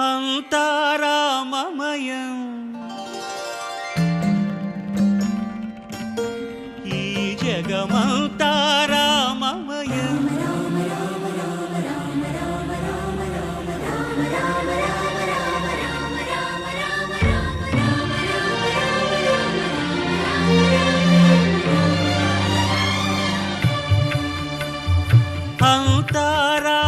అంతారామయం ఈ జగమంతారామయం అంతారా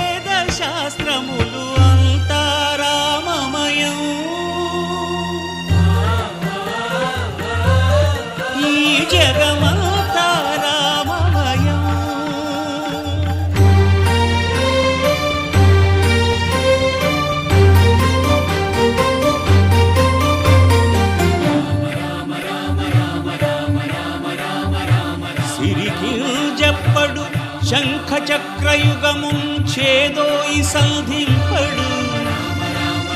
చెప్పడు శంఖ చక్రయుగము చేదోయి సంధింపడు.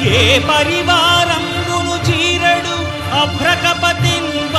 ఏ పరివారంబును చీరడు అభ్రకపతిన్